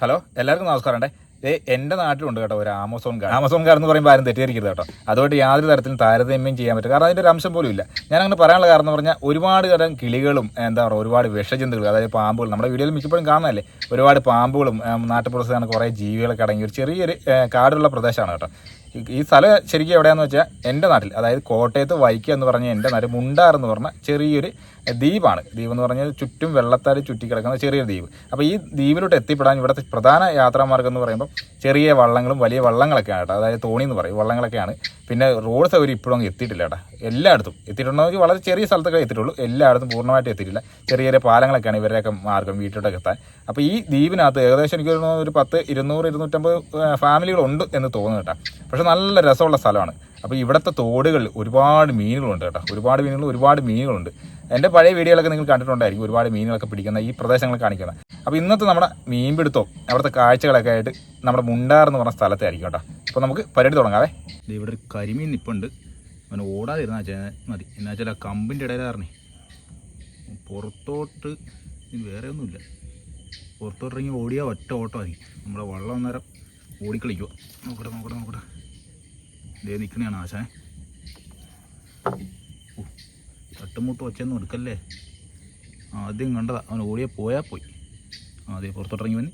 Hello എല്ലാവർക്കും നമസ്കാരം ഏ എന്റെ നാട്ടിലുണ്ട് കേട്ടോ ഒരു ആമസോൺ കാർ ആമസോൺ കാർ എന്ന് പറയുമ്പോൾ ആരും തെറ്റിദ്ധരിക്കരുത് കേട്ടോ. അതുകൊണ്ട് യാതൊരു തരത്തിലും താരതമ്യം ചെയ്യാൻ പറ്റും കാരണം അതിന്റെ ഒരു അംശം പോലും ഇല്ല. ഞാൻ അങ്ങനെ പറയാനുള്ള കാരണം എന്ന് പറഞ്ഞാൽ ഒരുപാട് തരം കിളികളും എന്താ പറയുക ഒരുപാട് വിഷജന്തുക്കൾ അതായത് പാമ്പുകൾ നമ്മുടെ വീഡിയോയിൽ മിക്കപ്പോഴും കാണുന്നതല്ലേ? ഒരുപാട് പാമ്പുകളും നാട്ടുപുറത്താണ് കുറേ ജീവികളൊക്കെ അടങ്ങി ഒരു ചെറിയൊരു കാടുള്ള പ്രദേശമാണ് കേട്ടോ. ഈ- സ്ഥലം ശരിക്കും എവിടെയാണെന്ന് വെച്ചാൽ എന്റെ നാട്ടിൽ അതായത് കോട്ടയത്ത് വൈക്കം എന്ന് പറഞ്ഞ എന്റെ നാട്ടിൽ മുണ്ടാർ എന്ന് പറഞ്ഞ ചെറിയൊരു ദ്വീപാണ്. ദ്വീപ് എന്ന് പറഞ്ഞാൽ ചുറ്റും വെള്ളത്താൽ ചുറ്റിക്കിടക്കുന്ന ചെറിയൊരു ദ്വീപ്. അപ്പോൾ ഈ ദ്വീപിലോട്ട് എത്തിപ്പെടാൻ ഇവിടുത്തെ പ്രധാന യാത്രാമാർഗം എന്ന് പറയുമ്പോൾ ചെറിയ വള്ളങ്ങളും വലിയ വള്ളങ്ങളൊക്കെയാണ് കേട്ടോ. അതായത് തോണി എന്ന് പറയും. വള്ളങ്ങളൊക്കെയാണ്. പിന്നെ റോഡ് സൗകര്യം ഇപ്പോഴും അങ്ങ് എത്തിയിട്ടില്ല കേട്ടോ. എല്ലായിടത്തും എത്തിയിട്ടുണ്ടെങ്കിൽ വളരെ ചെറിയ സ്ഥലത്തൊക്കെ എത്തിയിട്ടുള്ളൂ. എല്ലായിടത്തും പൂർണമായിട്ട് എത്തിയിട്ടില്ല. ചെറിയ ചെറിയ പാലങ്ങളൊക്കെയാണ് ഇവരുടെയൊക്കെ മാർഗം വീട്ടിലോട്ടൊക്കെ എത്താൻ. അപ്പോൾ ഈ ദ്വീപിനകത്ത് ഏകദേശം എനിക്ക് തോന്നുന്നു ഒരു പത്ത് ഇരുന്നൂറ് ഇരുന്നൂറ്റമ്പത് ഫാമിലികളുണ്ട് എന്ന് തോന്നുന്നു കേട്ടോ. പക്ഷേ നല്ല രസമുള്ള സ്ഥലമാണ്. അപ്പോൾ ഇവിടുത്തെ തോടുകളിൽ ഒരുപാട് മീനുകളുണ്ട് കേട്ടോ. ഒരുപാട് മീനുകൾ ഒരുപാട് മീനുകളുണ്ട്. എന്റെ പഴയ വീഡിയോകളൊക്കെ നിങ്ങൾ കണ്ടിട്ടുണ്ടായിരിക്കും. ഒരുപാട് മീനുകളൊക്കെ പിടിക്കുന്ന ഈ പ്രദേശങ്ങൾ കാണിക്കുന്നത് അപ്പോൾ ഇന്നത്തെ നമ്മുടെ മീൻപിടുത്തവും അവിടുത്തെ കാഴ്ചകളൊക്കെ ആയിട്ട് നമ്മുടെ മുണ്ടാർ എന്ന് പറഞ്ഞ സ്ഥലത്തായിരിക്കും കേട്ടോ. അപ്പോൾ നമുക്ക് പരിപാടി തുടങ്ങാവേ. ഇവിടെ ഒരു കരിമീൻ നിപ്പുണ്ട്. അവൻ ഓടാതിരുന്നാ മതി. എന്നാ വെച്ചാൽ ആ കമ്പിന്റെ ഇടയിലായിരുന്നേ പുറത്തോട്ട് വേറെ ഒന്നുമില്ല. പുറത്തോട്ടിറങ്ങി ഓടിയാൽ ഒറ്റ ഓട്ടമായിരിക്കും നമ്മുടെ വള്ളം അന്നേരം ഓടിക്കളിക്കുക നോക്കട്ടെ നോക്കട്ടെ നോക്കട്ടെ. ഇതേ നിൽക്കണയാണ് ആശാൻ തട്ടുമുട്ട് ഒച്ചയൊന്നും എടുക്കല്ലേ? ആദ്യം കണ്ടതാ. അവൻ ഓടിയാൽ പോയാൽ പോയി. ആദ്യം പുറത്തോട്ടിറങ്ങി വന്ന്.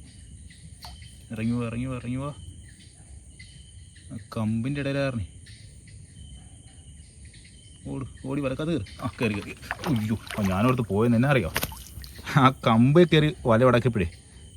ഇറങ്ങി പോവാ ഇറങ്ങി പോ ഇറങ്ങി പോ കമ്പിന്റെ ഇടയിലായിരുന്നു ഓട് ഓടി വലക്കാതെ കയറി. ആ കയറി കയറി. അയ്യോ ഞാനോർത്ത് പോയെന്ന് എന്നെ അറിയോ? ആ കമ്പ് കയറി വല വടക്കിയപ്പോഴേ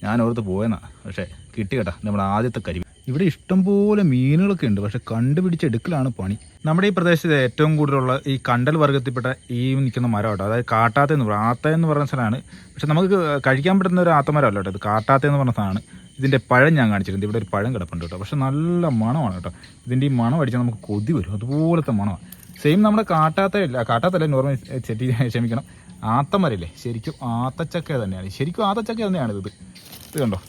ഞാനോർത്ത് പോയെന്നാ. പക്ഷേ കിട്ടി കേട്ടാ. നമ്മുടെ ആദ്യത്തെ കരി ഇവിടെ ഇഷ്ടംപോലെ മീനുകളൊക്കെ ഉണ്ട്. പക്ഷെ കണ്ടുപിടിച്ചെടുക്കലാണ് പണി. നമ്മുടെ ഈ പ്രദേശത്ത് ഏറ്റവും കൂടുതലുള്ള ഈ കണ്ടൽ വർഗത്തിൽപ്പെട്ട ഈ നിൽക്കുന്ന മരം കേട്ടോ അതായത് കാട്ടാത്ത എന്ന് പറയും ആത്ത എന്ന് പറയുന്ന സ്ഥലമാണ്. പക്ഷെ നമുക്ക് കഴിക്കാൻ പറ്റുന്ന ഒരു ആത്തമരം അല്ല കേട്ടോ ഇത്. കാട്ടാത്ത എന്ന് പറഞ്ഞ സാധനമാണ് ഇതിന്റെ പഴം ഞാൻ കാണിച്ചിട്ടുണ്ട്. ഇവിടെ ഒരു പഴം കിടപ്പുണ്ട് കേട്ടോ. പക്ഷെ നല്ല മണമാണ് കേട്ടോ. ഇതിന്റെ ഈ മണം അടിച്ചാൽ നമുക്ക് കൊതി വരും. അതുപോലത്തെ മണമാണ്. സെയിം നമ്മുടെ കാട്ടാത്തല്ല കാട്ടാത്തല്ല നോർമൽ ചെട്ടി ക്ഷമിക്കണം. ആത്തമരല്ലേ? ശരിക്കും ആത്തച്ചക്ക തന്നെയാണ്. ശരിക്കും ആത്തച്ചക്ക തന്നെയാണ് ഇത്. ഇത് കണ്ടോ?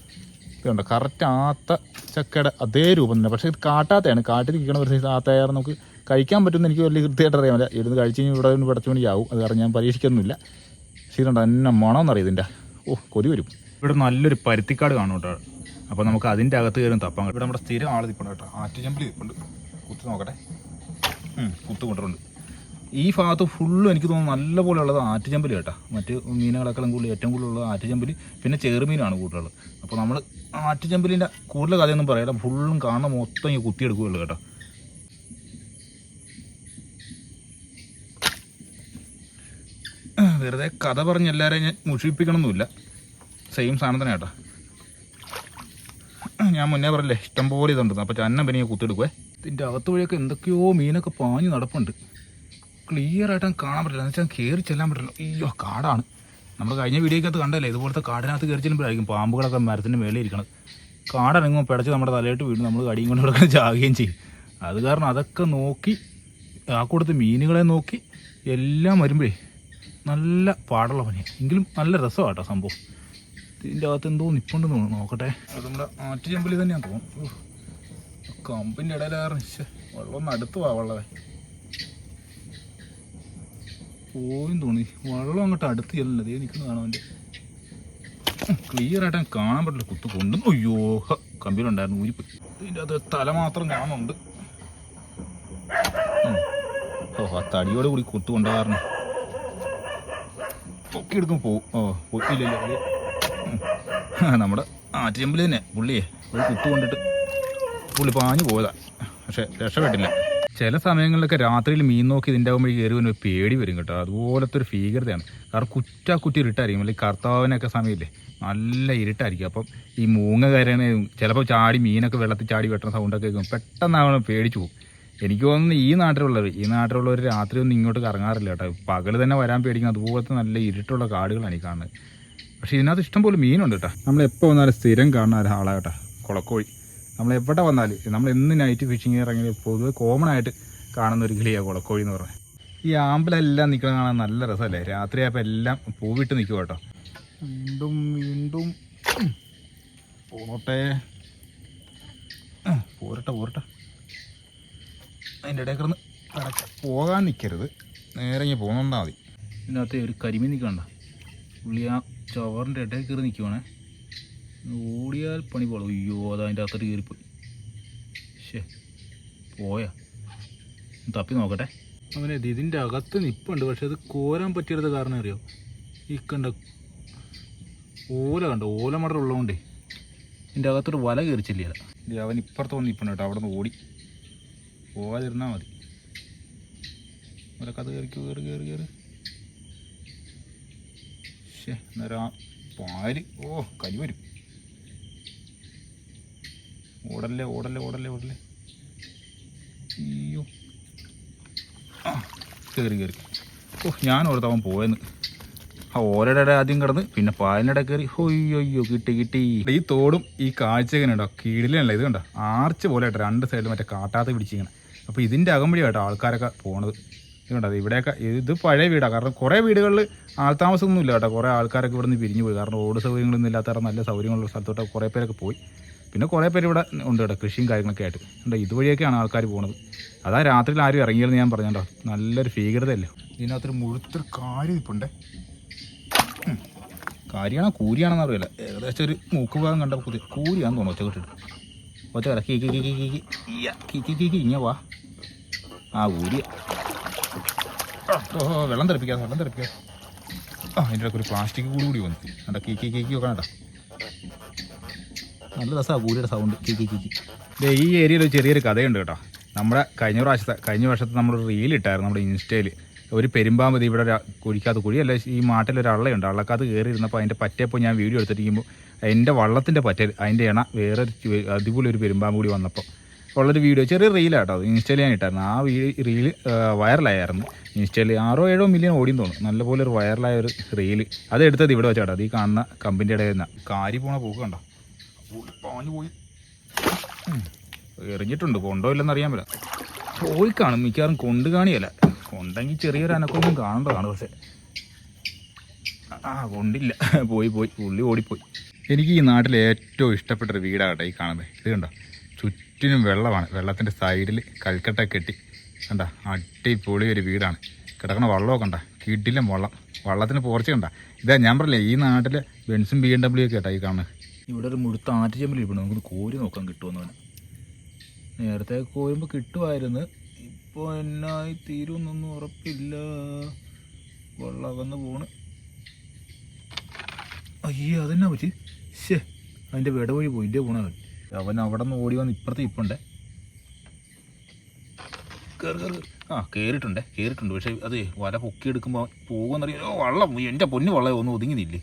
ഇത് കണ്ടോ കറക്റ്റ് ആത്ത ചക്കയുടെ അതേ രൂപം തന്നെ. പക്ഷേ ഇത് കാട്ടാത്തയാണ്. കാട്ടിലിരിക്കണ ഒരു സൈസ് ആത്തയാറ് നമുക്ക് കഴിക്കാൻ പറ്റുമെന്ന് എനിക്ക് വലിയ കൃത്യമായിട്ട് അറിയാമല്ല ഇരുന്ന് കഴിച്ച് കഴിഞ്ഞാൽ ഇവിടെ നിന്ന് പടച്ചു മണിയാവും അത് കാരണം ഞാൻ പരീക്ഷിക്കൊന്നുമില്ല. പക്ഷേ ഇതുണ്ട്. എന്നെ മണമെന്നറിയാം ഇതിന്റെ ഓ കൊതി വരും. ഇവിടെ നല്ലൊരു പരുത്തിക്കാട് കാണും കേട്ടോ. അപ്പോൾ നമുക്ക് അതിന്റെ അകത്ത് കയറും തപ്പാൻ ഇവിടെ നമ്മുടെ സ്ഥിരം ആൾ നിൽപ്പുണ്ട് കേട്ടോ. ആറ്റുചമ്പലി നിൽപ്പുണ്ട് കുത്തി നോക്കട്ടെ. കുത്തു കൊണ്ടുണ്ട് ഈ ഭാഗത്ത് ഫുള്ളും എനിക്ക് തോന്നുന്നു നല്ലപോലെ ഉള്ളത് ആറ്റുചമ്പലി കേട്ടോ. മറ്റ് മീനുകളെക്കാളും കൂടുതൽ ഏറ്റവും കൂടുതൽ ഉള്ളത് ആറ്റുചമ്പൽ പിന്നെ ചെറുമീനാണ് കൂടുതലുള്ളത്. അപ്പോൾ നമ്മൾ ആറ്റുചമ്പലിന്റെ കൂടുതൽ കഥയൊന്നും പറയാല്ല. ഫുള്ളും കാണുന്ന മൊത്തം ഈ കുത്തിയെടുക്കുകയുള്ളൂ കേട്ടോ. വെറുതെ കഥ പറഞ്ഞ് എല്ലാവരെയും ഞാൻ മുഷിപ്പിക്കണമെന്നില്ല സെയിം സാധനം തന്നെ കേട്ടോ. ഞാൻ മുന്നേ പറഞ്ഞില്ലേ ഇഷ്ടംപോലെ ഇതുണ്ടെന്ന് ഇതുണ്ട്. അപ്പോൾ ചന്നം പിന്നെ കുത്തിയെടുക്കുവേ. ഇതിന്റെ അകത്ത് വഴിയൊക്കെ എന്തൊക്കെയോ മീനൊക്കെ പാഞ്ഞ് നടപ്പുണ്ട്. ക്ലിയർ ആയിട്ട് കാണാൻ പറ്റില്ല. എന്ന് വെച്ചാൽ കയറി ചെല്ലാൻ പറ്റില്ല. അയ്യോ കാടാണ്. നമ്മൾ കഴിഞ്ഞ വീഡിയോക്കകത്ത് കണ്ടല്ലേ ഇതുപോലത്തെ കാടിനകത്ത് കയറി ചെല്ലുമ്പോഴായിരിക്കും പാമ്പുകളൊക്കെ മരത്തിന്റെ മേലെ ഇരിക്കണത്. കാടിറങ്ങുമ്പോൾ പിടച്ച് നമ്മുടെ തലയിട്ട് വീണ് നമ്മൾ കടിയും കൊണ്ട് കിടക്കാൻ ചാകുകയും ചെയ്യും. അത് കാരണം അതൊക്കെ നോക്കി ആ കൂടുതൽ മീനുകളെ നോക്കി എല്ലാം വരുമ്പോഴേ നല്ല പാടുള്ള പണിയാണ് എങ്കിലും നല്ല രസമാണ് കേട്ടോ സംഭവം. ഇതിന്റെ അകത്ത് എന്തോ നിപ്പുണ്ടെന്ന് തോന്നുന്നു. നോക്കട്ടെ. അത് നമ്മുടെ ആറ്റുചെമ്പലി തന്നെയാണ് തോന്നുന്നു. കമ്പിന്റെ ഇടയിലേറെ വെള്ളം ഒന്ന് അടുത്ത് വെള്ളമേ പോയും തോന്നി വെള്ളം അങ്ങോട്ട് അടുത്ത് ചെല്ലില്ല ദേ നിൽക്കുന്ന കാണാൻ ക്ലിയർ ആയിട്ട് കാണാൻ പറ്റില്ല. കുത്തു കൊണ്ടു അയ്യോ കമ്പിയിലുണ്ടായിരുന്നു ഊരിപ്പ് ഇതിന്റെ അത് തല മാത്രം കാണുന്നുണ്ട്. ഓ ആ തടിയോട് കൂടി കുത്തു കൊണ്ടുപോകാറുണ്ട്. പൊക്കിയെടുക്കും പോവും ഓ പൊക്കിയില്ലല്ലോ. നമ്മുടെ ആറ്റുചമ്പൽ തന്നെ പുള്ളിയെ. കുത്തു കൊണ്ടിട്ട് പുള്ളി പാഞ്ഞു പോയതാ. പക്ഷെ രക്ഷപ്പെട്ടില്ല. ചില സമയങ്ങളിലൊക്കെ രാത്രിയിൽ മീൻ നോക്കി ഇതിന്റെ ആകുമ്പോൾ കയറി ഒരു പേടി വരും കേട്ടോ. അതുപോലത്തെ ഒരു ഭീകരതയാണ്. കാരണം കുറ്റാ കുറ്റി ഇരുട്ടായിരിക്കും അല്ലെങ്കിൽ കർത്താവിനൊക്കെ സമയമില്ലേ നല്ല ഇരുട്ടായിരിക്കും. അപ്പം ഈ മൂങ്ങ കയറണ ചിലപ്പോൾ ചാടി മീനൊക്കെ വെള്ളത്തിൽ ചാടി വെട്ടുന്ന സൗണ്ടൊക്കെ കേൾക്കും പെട്ടെന്നാണ് പേടിച്ചു പോകും. എനിക്ക് തോന്നുന്നു ഈ നാട്ടിലുള്ളവർ ഈ നാട്ടിലുള്ളവർ രാത്രി ഒന്നും ഇങ്ങോട്ട് കറങ്ങാറില്ല കേട്ടോ. പകൽ തന്നെ വരാൻ പേടിക്കും അതുപോലത്തെ നല്ല ഇരുട്ടുള്ള കാടുകളാണ് ഈ കാണുന്നത്. പക്ഷേ ഇതിനകത്ത് ഇഷ്ടംപോലെ മീനുണ്ട് കേട്ടോ. നമ്മൾ എപ്പോൾ വന്നാലും സ്ഥിരം കാണുന്ന ഒരാളാണ് കേട്ടോ. കുളക്കോഴി. നമ്മൾ എവിടെ വന്നാലും നമ്മൾ എന്ന് നൈറ്റ് ഫിഷിങ് ഇറങ്ങി പൊതുവെ കോമൺ ആയിട്ട് കാണുന്ന ഒരു കിളിയാണ് കുളക്കോഴി എന്ന് പറഞ്ഞത്. ഈ ആമ്പലെല്ലാം നിൽക്കുന്ന കാണാൻ നല്ല രസമല്ലേ? രാത്രിയായപ്പോൾ എല്ലാം പൂവിട്ട് നിൽക്കും കേട്ടോ. വീണ്ടും വീണ്ടും. പോട്ടെ പോരട്ടെ പോരട്ടെ. അതിന്റെ ഇടയിൽ കിടന്ന് പോകാൻ നിൽക്കരുത് നേരെ ഇങ്ങനെ പോകുന്നുണ്ടാൽ മതി. ഇതിനകത്ത് ഒരു കരിമീൻ നിൽക്കണ്ട പുള്ളി ആ ചവറിന്റെ ഇടയിൽ കയറി നിൽക്കുവാണേ ഓടിയാൽ പണി പോളും. അയ്യോ അത് അതിന്റെ അകത്തോട്ട് കയറിപ്പോയി. ശേ പോയാ. തപ്പി നോക്കട്ടെ. അവനെ ഇത് ഇതിന്റെ അകത്ത് നിപ്പുണ്ട്. പക്ഷെ അത് കോരാൻ പറ്റിയത് കാരണം അറിയോ? ഈ കണ്ട ഓല കണ്ട ഓല മടർ ഉള്ളതുകൊണ്ടേ ഇതിന്റെ അകത്തോട്ട് വല കയറിച്ചില്ല അവൻ ഇപ്പുറത്ത് വന്ന് നിപ്പുണ്ട് കേട്ടോ. അവിടെ നിന്ന് ഓടി. പോകാതിരുന്നാൽ മതി. അവരൊക്കെ അത് കയറി കയറി കയറി കയറി ശേ അന്നേരം ആ പാൽ. ഓ കരി വരും. ഓടല്ലേ ഓടല്ലേ ഓടല്ലേ ഓടല്ലേ. അയ്യോ. ആ കയറി കയറി ഓ ഞാൻ ഓർത്തവൻ പോയെന്ന്. ആ ഇടയിൽ ആദ്യം കിടന്ന് പിന്നെ പാലിനിടെ കയറി അയ്യോ കിട്ടി കിട്ടി. ഈ തോടും ഈ കാഴ്ചകനുണ്ടോ കീഴിലല്ല ഇത് കണ്ടോ? ആർച്ച് പോലെ കേട്ടോ രണ്ട് സൈഡിൽ മറ്റേ കാട്ടാത്ത പിടിച്ചിങ്ങനെ അപ്പോൾ ഇതിന്റെ അകമ്പടി കേട്ടോ ആൾക്കാരൊക്കെ പോണത്. ഇത് കണ്ടത് ഇവിടെയൊക്കെ ഇത് പഴയ വീടാണ് കാരണം കുറേ വീടുകളിൽ ആൾത്താമസമൊന്നുമില്ല കേട്ടോ. കുറേ ആൾക്കാരൊക്കെ ഇവിടെ നിന്ന് പിരിഞ്ഞു പോയി. കാരണം റോഡ് സൗകര്യങ്ങളൊന്നും ഇല്ലാത്ത നല്ല സൗകര്യങ്ങളുള്ള സ്ഥലത്തോട്ട് കുറേ പേരൊക്കെ പോയി. പിന്നെ കുറേ പേര് ഇവിടെ ഉണ്ട് കേട്ടോ കൃഷിയും കാര്യങ്ങളൊക്കെ ആയിട്ട് ഉണ്ട് ഇതുവഴിയൊക്കെയാണ് ആൾക്കാർ പോകുന്നത് അതാ രാത്രിയിൽ ആരും ഇറങ്ങിയെന്ന് ഞാൻ പറഞ്ഞോ നല്ലൊരു ഭീകരതയല്ലേ ഇതിനകത്തൊരു മുഴുത്തൊരു കാര്യം ഇപ്പുണ്ടേ കാര്യമാണോ കൂരിയാണെന്ന് അറിയില്ല ഏകദേശം ഒരു മൂക്ക് ഭാഗം കണ്ട പുതിയ കൂരിയാന്ന് തോന്നുന്നു ഒച്ച കിട്ടിട്ട് ഒച്ച കട കീ കീ കീ കീ കീ ഇങ്ങനെ വാ ആ കൂരിയ ഓഹോ വെള്ളം തെറിപ്പിക്കാം വെള്ളം തെറിപ്പിക്കാം ആ അതിന്റെ ഒരു പ്ലാസ്റ്റിക് കൂടി കൂടി വന്നു കണ്ട കീ കീ കീ കീ ഒക്കെ കണ്ട നല്ല രസമാണ് കൂലിയുടെ സൗണ്ട് കി കി കി ദേ ഈ ഏരിയയിൽ ഒരു ചെറിയൊരു കഥയുണ്ട് കേട്ടോ. നമ്മുടെ കഴിഞ്ഞ പ്രാവശ്യത്തെ കഴിഞ്ഞ വർഷത്തെ നമ്മുടെ റീൽ ഇട്ടായിരുന്നു നമ്മുടെ ഇൻസ്റ്റയിൽ ഒരു പെരുമ്പാമ്പതി ഇവിടെ കുഴിക്കാത്ത കുഴിയല്ല ഈ മാട്ടിൽ ഒരു അള്ളയുണ്ട്. അള്ളക്കകത്ത് കയറി ഇരുന്നപ്പോൾ അതിന്റെ പറ്റയപ്പോൾ ഞാൻ വീഡിയോ എടുത്തിരിക്കുമ്പോൾ എന്റെ വള്ളത്തിന്റെ പറ്റൽ അതിന്റെ ഇണ വേറെ അതുപോലെ ഒരു പെരുമ്പാമ്പ് കൂടി വന്നപ്പോൾ ഉള്ളൊരു വീഡിയോ ചെറിയ റീലാട്ടോ അത് ഇൻസ്റ്റയിൽ ഞാൻ ഇട്ടായിരുന്നു. ആ റീൽ വൈറലായിരുന്നു ഇൻസ്റ്റയിൽ ആറോ ഏഴോ മില്യൺ ഓടിയെന്ന് തോന്നുന്നു. നല്ലപോലെ ഒരു വൈറലായ ഒരു റീൽ അത് എടുത്തത് ഇവിടെ വെച്ചാട്ടോ. അത് ഈ കാണുന്ന കമ്പിന്റെ ഇടയിൽ നിന്ന് കാരി പോണ പോക്ക് പോയി. എറിഞ്ഞിട്ടുണ്ട്. കൊണ്ടോ ഇല്ലെന്ന് അറിയാൻ പറ്റില്ല. പോയി കാണും. മിക്കവാറും കൊണ്ട് കാണിയല്ല. കൊണ്ടെങ്കിൽ ചെറിയൊരു അനക്കൊന്നും കാണേണ്ടതാണ് പക്ഷെ. ആ കൊണ്ടില്ല. പോയി പോയി. പുള്ളി ഓടിപ്പോയി. എനിക്ക് ഈ നാട്ടിൽ ഏറ്റവും ഇഷ്ടപ്പെട്ടൊരു വീടാകട്ടെ ഈ കാണുന്നത് ഇത് കണ്ടോ? ചുറ്റിനും വെള്ളമാണ്. വെള്ളത്തിന്റെ സൈഡിൽ കൽക്കട്ട കെട്ടി. കണ്ട? അടിപൊളി ഒരു വീടാണ്. കിടക്കണ വള്ളമൊക്കെ കണ്ട? കിടിലും വള്ളം. വള്ളത്തിന് പോർച്ച കണ്ട? ഇതാ ഞാൻ പറഞ്ഞില്ലേ ഈ നാട്ടിൽ ബെൻസും ബി എം ഡബ്ല്യു ഒക്കെ കേട്ടോ ഈ കാണുന്നത് ഇവിടെ ഒരു മുഴുത്ത ആറ്റുചമ്പലി ഇരിപ്പുണ്ട്. നമുക്ക് കോരി നോക്കാൻ കിട്ടുമെന്ന് പറഞ്ഞു. നേരത്തെ കോരുമ്പോൾ കിട്ടുമായിരുന്നു. ഇപ്പോൾ എന്നായി തീരുമെന്നൊന്നും ഉറപ്പില്ല. വെള്ളം അകന്ന് പോണ്. അയ്യേ അതെന്നാ പറ്റി? ശേ അതിന്റെ വിട വഴി പോയി. ഇന്റെ പോണവൻ അവൻ അവിടെ നിന്ന് ഓടി വന്ന് ഇപ്പുറത്ത് ഇപ്പുണ്ടേ. കയറി കയറി ആ കയറിയിട്ടുണ്ടേ കയറിയിട്ടുണ്ട് പക്ഷേ അതെ വല പൊക്കിയെടുക്കുമ്പോൾ പോകുമെന്നറിയാം. വള്ളം. എന്റെ പൊന്നു വള്ളം ഒന്നും ഒതുങ്ങുന്നില്ലേ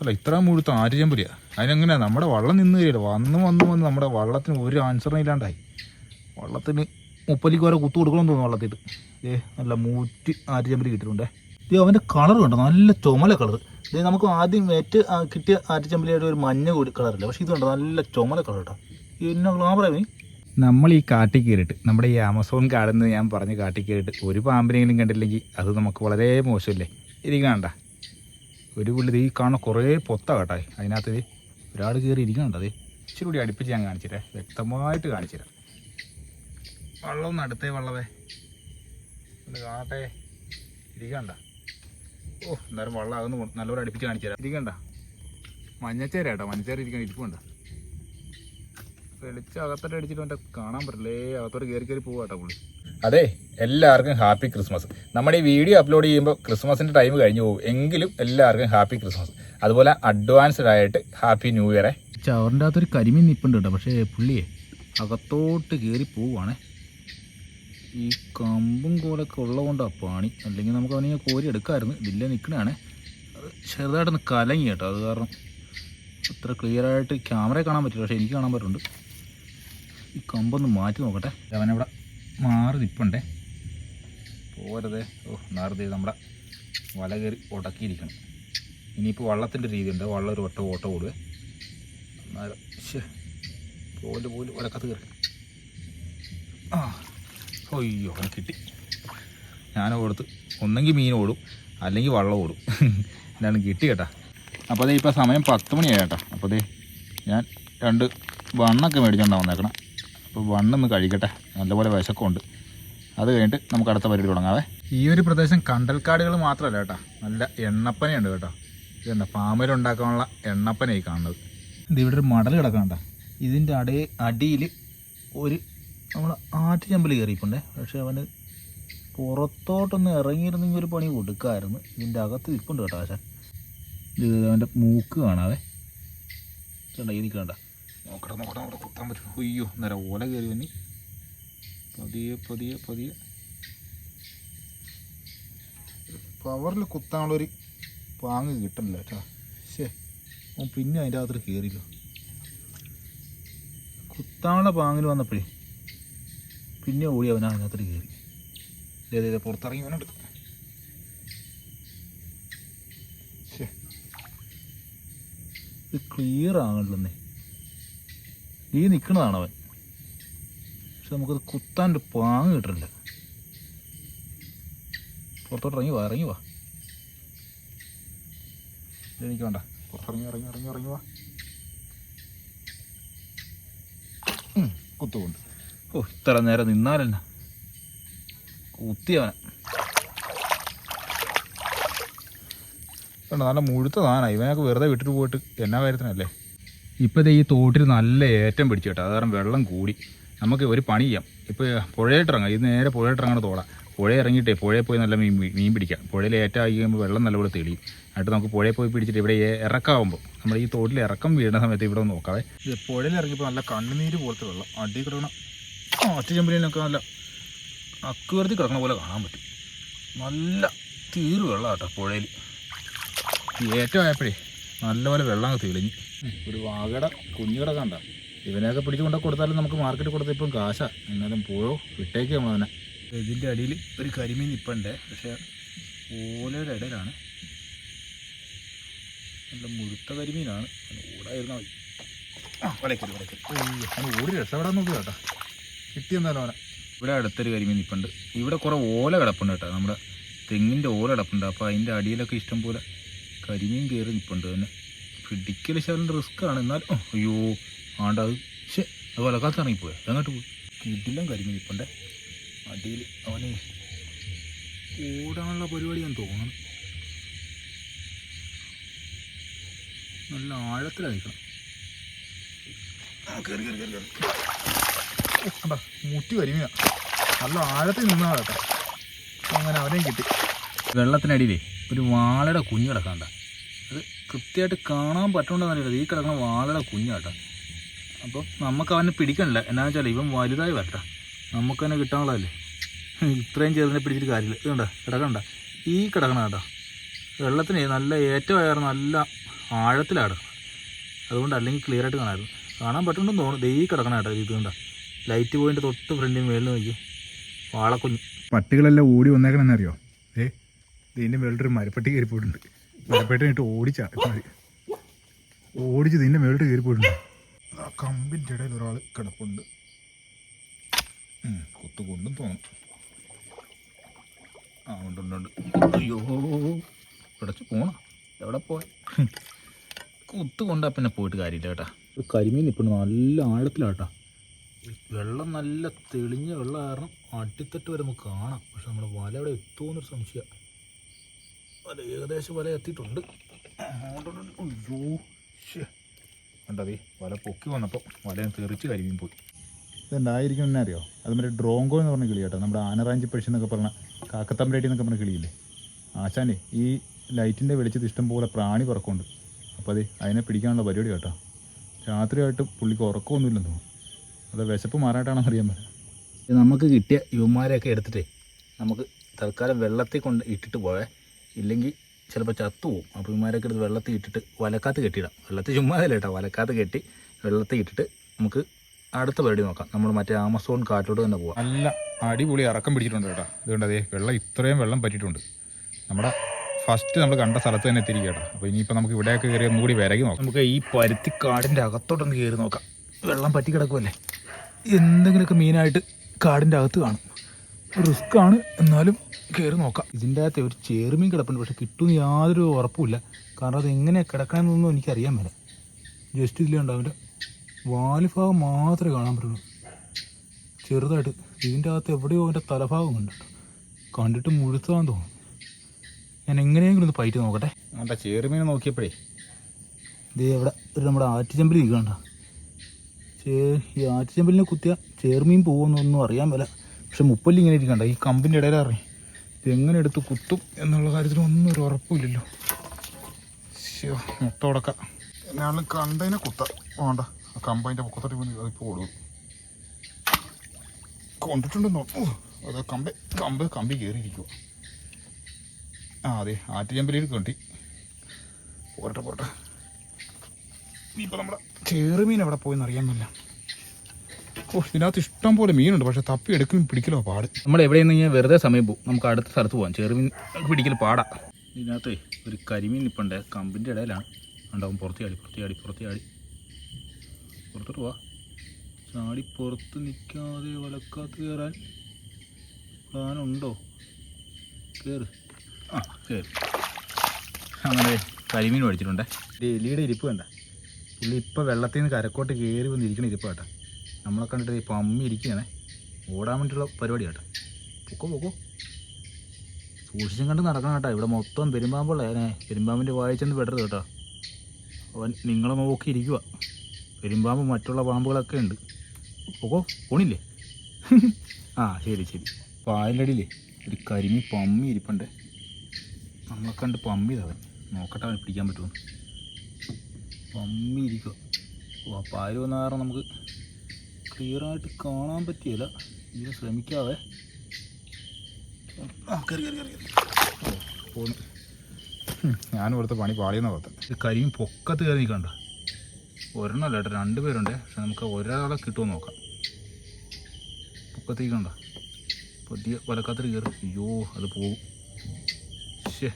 അല്ല ഇത്ര മുഴുത്ത ആര്യചമ്പലിയാ അതിനെങ്ങനെയാ? നമ്മുടെ വള്ളം നിന്ന് കയറിയില്ല വന്ന് വന്ന് വന്ന് നമ്മുടെ വള്ളത്തിന് ഒരു ആൻസറും ഇല്ലാണ്ടായി. വള്ളത്തിന് മുപ്പലിക്ക് വരെ കുത്തു കൊടുക്കണം തോന്നുന്നു വള്ളത്തിട്ട് ഏ നല്ല മൂറ്റി പുരി കിട്ടിയിട്ടുണ്ടേ. ഇത് അവന്റെ കളർ കണ്ടോ? നല്ല ചുമല കളർ ഇത് നമുക്ക് ആദ്യം വെറ്റ് കിട്ടിയ ആറ്റുചമ്പലിയുടെ ഒരു മഞ്ഞ കൂടി കളറില്ല പക്ഷേ ഇത് കണ്ടോ? നല്ല ചുമല കളർ കേട്ടോ എന്നാ ഗ്ലാമറേ നമ്മൾ ഈ കാട്ടിൽ കയറിയിട്ട് നമ്മുടെ ഈ ആമസോൺ കാടെന്ന് ഞാൻ പറഞ്ഞ് കാട്ടിൽ കയറിയിട്ട് ഒരു പാമ്പിനെങ്കിലും കണ്ടില്ലെങ്കിൽ അത് നമുക്ക് വളരെ മോശമല്ലേ? ഇരിക്കണ്ട ഒരു പുള്ളി ഈ കാണുന്ന കുറേ പൊത്ത കേട്ടോ. അതിനകത്ത് ഒരാൾ കയറി ഇരിക്കണുണ്ട് അത് ഇച്ചിരി കൂടി അടുപ്പിച്ച് ഞാൻ കാണിച്ചുതരാം. വ്യക്തമായിട്ട് കാണിച്ചുതരാം. വള്ളം അടുത്തേ വെള്ളവേ. ഒന്ന് കാണട്ടെ ഇരിക്കണ്ട. ഓ എന്തായാലും വള്ളം അതൊന്ന് നല്ലപോലെ അടുപ്പിച്ച് കാണിച്ചുതരാം. ഇരിക്കണ്ട. മഞ്ഞച്ചേര കേട്ടോ മഞ്ഞച്ചേര ഇരിക്കാൻ ഇരിപ്പുണ്ട്. വെളിച്ച അകത്തോട്ട് അടിച്ചിട്ട് അവന്റെ കാണാൻ പറ്റില്ലേ. അകത്തോട്ട് കയറി കയറി പോവാട്ടോ പുള്ളി. അതെ എല്ലാവർക്കും ഹാപ്പി ക്രിസ്മസ്. നമ്മുടെ ഈ വീഡിയോ അപ്ലോഡ് ചെയ്യുമ്പോൾ ക്രിസ്മസിന്റെ ടൈം കഴിഞ്ഞു പോകും. എങ്കിലും എല്ലാവർക്കും ഹാപ്പി ക്രിസ്മസ്. അതുപോലെ അഡ്വാൻസ്ഡ് ആയിട്ട് ഹാപ്പി ന്യൂ ഇയറെ ചവറിന്റെ അകത്തൊരു കരിമീൻ നിപ്പുണ്ട് കേട്ടോ. പക്ഷേ പുള്ളിയെ അകത്തോട്ട് കയറി പോവുകയാണേ ഈ കമ്പും കോലൊക്കെ ഉള്ളതുകൊണ്ടാണ് പണി. അല്ലെങ്കിൽ നമുക്ക് അവനെ കോരി എടുക്കാമായിരുന്നു ഇതില്ല നിൽക്കണേ അത് ചെറുതായിട്ടൊന്ന് കലങ്ങി കേട്ടോ. അത് കാരണം അത്ര ക്ലിയറായിട്ട് ക്യാമറ കാണാൻ പറ്റില്ല. പക്ഷേ എനിക്ക് കാണാൻ പറ്റുന്നുണ്ട്. കമ്പൊന്ന് മാറ്റി നോക്കട്ടെ. അവനവിടെ മാറി നിൽപ്പണ്ടേ പോരതെ. ഓ നേരത്തെ നമ്മുടെ വല കയറി ഉടക്കിയിരിക്കണം ഇനിയിപ്പോൾ വള്ളത്തിന്റെ രീതിയുണ്ട്. വള്ളം ഒരു വട്ടം ഓട്ടം ഓടുക ശേ പോലെ പോലെ ഒരക്കത്ത് കയറി. ആ അയ്യോ അവനെ കിട്ടി. ഞാൻ ഓടുത്ത്. ഒന്നെങ്കിൽ മീൻ ഓടും അല്ലെങ്കിൽ വള്ളം ഓടും. എന്നാണ് കിട്ടി കേട്ടാ. അപ്പോൾ അതേ ഇപ്പോൾ സമയം പത്ത് മണിയായി കേട്ടോ. അപ്പോൾ അതേ ഞാൻ രണ്ട് വണ്ണൊക്കെ മേടിച്ചുകൊണ്ടാണ് വന്നേക്കണം. അപ്പോൾ വണ്ണൊന്ന് കഴിക്കട്ടെ. നല്ലപോലെ വിശക്കമുണ്ട് അത് കഴിഞ്ഞിട്ട് നമുക്ക് അടുത്ത പരിപാടി തുടങ്ങാവേ. ഈ ഒരു പ്രദേശം കണ്ടൽക്കാടുകൾ മാത്രമല്ല കേട്ടോ. നല്ല എണ്ണപ്പനയുണ്ട് കേട്ടോ. ഇതെന്താ ഇതുണ്ട് ഫാമിലുണ്ടാക്കാനുള്ള എണ്ണപ്പനയായി കാണുന്നത്. ഇത് ഇവിടെ ഒരു മടൽ കിടക്കണ്ട ഇതിന്റെ അടി അടിയിൽ ഒരു നമ്മൾ ആറ്റുചമ്പൽ കയറിയിപ്പോണ്ടേ പക്ഷെ അവന് പുറത്തോട്ടൊന്ന് ഇറങ്ങിയിരുന്നെങ്കിൽ ഒരു പണി കൊടുക്കാമായിരുന്നു ഇതിന്റെ അകത്ത് ഇരിപ്പുണ്ട് കേട്ടോ ആശാൻ. ഇത് അവന്റെ മൂക്ക് കാണാവേ. ചേട്ടാ ഇത് കണ്ട നോക്കട്ടെ നോക്കട്ടെ നോക്കട്ടെ കുത്താൻ പറ്റും. അയ്യോ നേരെ ഓല കയറി വന്നി. പതിയെ പതിയെ പതിയെ. പവറിൽ കുത്താനുള്ളൊരു പാങ്ങ് കിട്ടണില്ല കേട്ടോ. ശേ അവൻ പിന്നെ അതിന്റെ അകത്ത് കയറിയില്ല കുത്താനുള്ള പാങ്ങിൽ വന്നപ്പോഴേ പിന്നെ ഓടി അവൻ അതിനകത്ത് കയറി ദേ, പുറത്തിറങ്ങി അവനുണ്ട് ഇത് ക്ലിയർ ആകണില്ലെന്നേ. ഈ നിൽക്കുന്നതാണ് അവൻ. പക്ഷെ നമുക്കത് കുത്താന്റെ പാങ് കിട്ടണില്ല. പുറത്തോട്ട് ഇറങ്ങി വാ ഇറങ്ങി വാ. എനിക്ക് വേണ്ട. പുറത്തിറങ്ങി ഇറങ്ങി ഇറങ്ങി ഇറങ്ങി വാ. കുത്തുകൊണ്ട്. ഓ ഇത്ര നേരം നിന്നാലല്ല. കുത്തിയവനെ. കണ്ടോ നല്ല മുഴുത്ത താനാ ഇവനൊക്കെ വെറുതെ വിട്ടിട്ട് പോയിട്ട് എന്നാ കാര്യത്തിനല്ലേ? ഇപ്പോൾ ഈ തോട്ടിൽ നല്ല ഏറ്റം പിടിച്ചു കേട്ടോ. അത് കാരണം വെള്ളം കൂടി. നമുക്ക് ഒരു പണി ചെയ്യാം. ഇപ്പോൾ പുഴയിട്ടിറങ്ങാം ഇത് നേരെ പുഴയിട്ടിറങ്ങണ തോടാ. പുഴ ഇറങ്ങിയിട്ടേ പുഴയിൽ പോയി നല്ല മീൻ മീൻ പിടിക്കാം. പുഴയിൽ ഏറ്റായി കഴിയുമ്പോൾ വെള്ളം നല്ലപോലെ തെളിയും. എന്നിട്ട് നമുക്ക് പുഴയിൽ പോയി പിടിച്ചിട്ട് ഇവിടെ ഇറക്കാവുമ്പോൾ നമ്മൾ ഈ തോട്ടിൽ ഇറക്കം വീഴുന്ന സമയത്ത് ഇവിടെ നോക്കാവേ. ഇത് പുഴയിൽ ഇറങ്ങിയപ്പോൾ നല്ല കണ്ണുനീര് പോലത്തെ വെള്ളം. അടി കിടക്കണം ഒറ്റ ചെമ്പലിനൊക്കെ നല്ല അക്കുവർത്തി കിടക്കണ പോലെ കാണാൻ പറ്റും. നല്ല തീര് വെള്ളം കേട്ടോ പുഴയിൽ. ഏറ്റമായപ്പോഴേ നല്ലപോലെ വെള്ളം തെളിഞ്ഞ് ഒരു വാകട കുഞ്ഞുകട കണ്ട. ഇവനെയൊക്കെ പിടിച്ചു കൊണ്ടൊക്കെ കൊടുത്താലും നമുക്ക് മാർക്കറ്റിൽ കൊടുത്ത ഇപ്പം കാശാ. എന്നാലും പോയോ? വിട്ടേക്ക് നമ്മളവനെ ഇതിന്റെ അടിയിൽ ഒരു കരിമീൻ നിപ്പുണ്ട്. പക്ഷേ ഓലയുടെ ഇടയിലാണ്. നല്ല മുഴുത്ത കരിമീനാണ്. ഓടായിരുന്ന വലക്കരി അവന് ഓടി രക്ഷപ്പെടാൻ നോക്കുക കേട്ടോ. കിട്ടിയെന്നാലും അവനെ. ഇവിടെ അടുത്തൊരു കരിമീൻ നിപ്പുണ്ട്. ഇവിടെ കുറേ ഓല കിടപ്പുണ്ട് കേട്ടോ. നമ്മുടെ തെങ്ങിന്റെ ഓല കിടപ്പുണ്ട്. അപ്പോൾ അതിന്റെ അടിയിലൊക്കെ ഇഷ്ടം പോലെ കരിമീൻ കയറി നിൽപ്പുണ്ട് തന്നെ. പിടിക്കൽ ശകലം റിസ്ക് ആണ്. എന്നാൽ അയ്യോ ആണ്ട ശേ അത് വലക്കാത്ത ഇറങ്ങിപ്പോയി? അങ്ങോട്ട് പോയി? ഇതിലും കരിമീൻ നിൽപ്പുണ്ട് അടിയിൽ അവന് ഓടാനുള്ള പരിപാടിയാന്ന് തോന്നുന്നു നല്ല ആഴത്തിലാണ് നിൽക്കണം കണ്ടാ, മുട്ടി കരിമീന. നല്ല ആഴത്തിൽ നിന്നാ കേട്ടോ. അങ്ങനെ അവനെയും കിട്ടി. വെള്ളത്തിനടിയിലേ? ഒരു വാളയുടെ കുഞ്ഞ് കിടക്കാണ്ട അത് കൃത്യമായിട്ട് കാണാൻ പറ്റുകൊണ്ടെന്നറിയില്ല ഈ കിടക്കുന്ന വാളയുടെ കുഞ്ഞാട്ടോ അപ്പം നമുക്ക് അവനെ പിടിക്കണില്ല. എന്നാ വെച്ചാൽ ഇവൻ വലുതായി വരട്ടെ. നമുക്ക് തന്നെ കിട്ടാനുള്ളതല്ലേ? ഇത്രയും ചെറുതിനെ പിടിച്ചിട്ട് കാര്യമില്ല. ഇതുണ്ട കിടക്കണ്ട ഈ കിടക്കണ കേട്ടോ. വെള്ളത്തിന് നല്ല ഏറ്റവും നല്ല ആഴത്തിലാണ് അതുകൊണ്ട് അല്ലെങ്കിൽ ക്ലിയർ ആയിട്ട് കാണാമായിരുന്നു കാണാൻ പറ്റുന്നുണ്ടെന്ന് തോന്നുന്നു. ഈ കിടക്കണ കേട്ടോ ഇത് ലൈറ്റ് പോയിന്റ് തൊട്ട് ഫ്രണ്ടിൽ മേളിൽ നോക്കി വാളക്കുഞ്ഞ്. പട്ടികളെല്ലാം ഓടി വന്നേക്കണമെന്നറിയോ ഇതിന്റെ മേളിലൊരു മരപ്പെട്ടി കയറി പോയിട്ടുണ്ട് മരപ്പെട്ടി കഴിഞ്ഞിട്ട് ഓടിച്ചാ ഓടിച്ച് ഇതിന്റെ മേളിട്ട് കയറി പോയിട്ടുണ്ട് ആ കമ്പിന്റെ ഇടയിൽ ഒരാൾ കിടപ്പുണ്ട്. കൊത്തുകൊണ്ടും കുത്തു തോന്നും. ആ ഉണ്ടുണ്ടുണ്ട് ഉണ്ട് ഉണ്ട്. അയ്യോ പിടച്ച് പോണം. എവിടെ പോയ? കൊത്തുകൊണ്ടാ പിന്നെ പോയിട്ട് കാര്യമില്ല കേട്ടാ. ഒരു കരിമീൻ ഇപ്പം നല്ല ആഴത്തിലാട്ടാ. വെള്ളം നല്ല തെളിഞ്ഞ വെള്ളം കാരണം അടിത്തട്ട് വരെ നമുക്ക് കാണാം. പക്ഷെ നമ്മുടെ വല അവിടെ എത്തുമെന്നൊരു സംശയം. വല ഏകദേശം വല എത്തിയിട്ടുണ്ട്. കണ്ടതേ വല പൊക്കി വന്നപ്പോൾ വല തെറിച്ച് കരിമീൻ പോയി. ഇതെന്തായിരിക്കും എന്നെ അറിയോ? അതുമാതിരി ഡ്രോങ്കോ എന്ന് പറഞ്ഞ കിളി കേട്ടോ നമ്മുടെ ആനറാഞ്ചി പക്ഷി എന്നൊക്കെ പറഞ്ഞ കാക്കത്തമ്പരേട്ടി എന്നൊക്കെ പറഞ്ഞ കിളിയില്ലേ? ആശാനെ ഈ ലൈറ്റിന്റെ വെളിച്ചത്ത് ഇഷ്ടം പോലെ പ്രാണി പറക്കുന്നുണ്ട്. അപ്പോൾ അതെ അതിനെ പിടിക്കാനുള്ള പരിപാടി കേട്ടോ. രാത്രിയായിട്ട് പുള്ളിക്ക് ഉറക്കമൊന്നുമില്ലെന്ന് തോന്നുന്നു. അത് വിശപ്പ് മാറായിട്ടാണെന്ന് അറിയാൻ പറ്റും നമുക്ക് കിട്ടിയ യുവമാരെയൊക്കെ എടുത്തിട്ടേ നമുക്ക് തൽക്കാലം വെള്ളത്തിൽ കൊണ്ട് ഇട്ടിട്ട് പോവേ. ഇല്ലെങ്കിൽ ചിലപ്പോൾ ചത്തു പോകും അപ്പോൾ ഇമാരൊക്കെ എടുത്ത് വെള്ളത്തിൽ ഇട്ടിട്ട് വലക്കാത്ത് കെട്ടിയിടാം. വെള്ളത്തിൽ ചുമ്മാതല്ല കേട്ടോ. വലക്കാത്ത് കെട്ടി വെള്ളത്തിൽ ഇട്ടിട്ട് നമുക്ക് അടുത്ത പരിപാടി നോക്കാം. നമ്മൾ മറ്റേ ആമസോൺ കാട്ടിലോട്ട് തന്നെ പോവാം. നല്ല അടിപൊളി ഇറക്കം പിടിച്ചിട്ടുണ്ട് കേട്ടോ. ഇതുകൊണ്ട് അതേ വെള്ളം ഇത്രയും വെള്ളം പറ്റിയിട്ടുണ്ട്. നമ്മുടെ ഫസ്റ്റ് നമ്മൾ കണ്ട സ്ഥലത്ത് തന്നെ എത്തിരിക്കുക കേട്ടോ. അപ്പോൾ ഇനിയിപ്പോൾ നമുക്ക് ഇവിടെയൊക്കെ കയറി ഒന്നുകൂടി വിരകി നോക്കാം. നമുക്ക് ഈ പരുത്തിക്കാടിന്റെ അകത്തോട്ടൊന്ന് കയറി നോക്കാം. വെള്ളം പറ്റി കിടക്കുമല്ലേ എന്തെങ്കിലുമൊക്കെ മീനായിട്ട് കാടിന്റെ അകത്ത് കാണും. റിസ്ക് ആണ് എന്നാലും കയറി നോക്കാം. ഇതിന്റെ അകത്ത് ഒരു ചേർമീൻ കിടപ്പുണ്ട്. പക്ഷെ കിട്ടുമെന്ന് യാതൊരു ഉറപ്പുമില്ല. കാരണം അത് എങ്ങനെ കിടക്കണമെന്നൊന്നും എനിക്കറിയാൻ മേല. ജസ്റ്റ് ഇതിലേ ഉണ്ടാവില്ല വാലിഭാഗം മാത്രമേ കാണാൻ പറ്റുള്ളൂ. ചെറുതായിട്ട് ഇതിന്റെ അകത്ത് എവിടെയോ അതിന്റെ തലഭാഗം ഉണ്ട് കണ്ടിട്ട് മുഴുത്താൻ തോന്നും ഞാൻ എങ്ങനെയെങ്കിലും ഒന്ന് പൈറ്റ് നോക്കട്ടെ. അവിടെ ചേറുമീനെ നോക്കിയപ്പോഴേ. ഇത് ഇവിടെ ഒരു നമ്മുടെ ആറ്റുചെമ്പൽ ഇരിക്കണ്ട ചേ ഈ ആറ്റുചമ്പലിനെ കുത്തിയ ചേർമീൻ പോകുമെന്നൊന്നും അറിയാൻ മേല. പക്ഷെ മുപ്പല്ലി ഇങ്ങനെ ഇരിക്കണ്ട. ഈ കമ്പിന്റെ ഇടയിൽ ഇത് എങ്ങനെ എടുത്ത് കുത്തും എന്നുള്ള കാര്യത്തിൽ ഒന്നും ഒരു ഉറപ്പില്ലല്ലോ ശിവ മുട്ട ഉടക്ക. എന്നാലും കണ്ടതിനെ കുത്ത. വേണ്ട. ആ കമ്പതിന്റെ പൊക്കത്തോട്ട് പോയി അതിപ്പോൾ കൊടുക്കും കൊണ്ടിട്ടുണ്ടെന്നോ? അത് കമ്പ്. കമ്പ് കമ്പി കയറിയിരിക്കുക ആ അതെ. ആറ്റുചമ്പലിയിൽ കൊണ്ടി പോരട്ടെ പോരട്ടെ. ഇനിയിപ്പോൾ നമ്മുടെ ചെറുമീൻ എവിടെ പോയെന്ന് അറിയാമല്ല ഓ ഇതിനകത്ത് ഇഷ്ടം പോലെ മീനുണ്ട് പക്ഷെ തപ്പി എടുക്കലും പിടിക്കലോ പാട്. നമ്മൾ എവിടെ നിന്ന് വെറുതെ സമയം പോകും. നമുക്ക് അടുത്ത സ്ഥലത്ത് പോകാം ചെറുമീൻ പിടിക്കൽ പാടാ. ഇതിനകത്ത് ഒരു കരിമീൻ നിപ്പുണ്ട് കമ്പിന്റെ ഇടയിലാണ്. ഉണ്ടാവും. പുറത്തിയാടി പുറത്തിയാടി പുറത്തിയാടി പുറത്തോട്ട് പോവാ. ചാടി പുറത്ത് നിൽക്കാതെ വലക്കാത്ത് കയറാൻ പ്ലാനുണ്ടോ? കയറ് ആ കയറി അങ്ങനെ കരിമീൻ മേടിച്ചിട്ടുണ്ട്. എലിയുടെ ഇരിപ്പ് വേണ്ട പുള്ളി ഇപ്പോൾ വെള്ളത്തിൽ നിന്ന് കരക്കോട്ട് കയറി വന്നിരിക്കണ ഇരിപ്പ് കേട്ടോ. നമ്മളെ കണ്ടിട്ട് ഇപ്പോൾ അമ്മി ഇരിക്കുകയാണേ ഓടാൻ വേണ്ടിയിട്ടുള്ള പരിപാടി കേട്ടോ. പൊക്കോ പൊക്കോ. സൂക്ഷിച്ചും കണ്ട് നടക്കണം കേട്ടോ. ഇവിടെ മൊത്തം പെരുമ്പാമ്പുള്ളേ പെരുമ്പാമ്പിന്റെ വായിച്ചെന്ന് പെടരുത് കേട്ടോ. അവൻ നിങ്ങളെ നോക്കി ഇരിക്കുക പെരുമ്പാമ്പ് മറ്റുള്ള പാമ്പുകളൊക്കെ ഉണ്ട്. പൊക്കോ പോണില്ലേ? ആ ശരി ശരി. പായലടിയിലേ ഒരു കരിമി പമ്മി ഇരിപ്പുണ്ട്. നമ്മളെ കണ്ട് പമ്മി തവൻ നോക്കട്ടെ അവൻ പിടിക്കാൻ പറ്റുമോ പമ്മി ഇരിക്കുക അപ്പോൾ ആ പായൽ വന്ന കാരണം നമുക്ക് ക്ലിയറായിട്ട് കാണാൻ പറ്റിയില്ല. ഇത് ശ്രമിക്കാവേ. ആ കയറി കയറി പോന്നു. ഞാനും ഇവിടുത്തെ പണി പാളിയെന്ന പോലത്തെ ഇത് കരിയും പൊക്കത്ത് കയറി നിൽക്കണ്ട. ഒരെണ്ണമല്ല കേട്ടോ രണ്ട് പേരുണ്ട്. പക്ഷെ നമുക്ക് ഒരാളെ കിട്ടുമോ നോക്കാം. പൊക്കത്തേക്ക് കണ്ട പതിയെ വലക്കാത്തൊരു കയറും. അയ്യോ അത് പോവും ശേ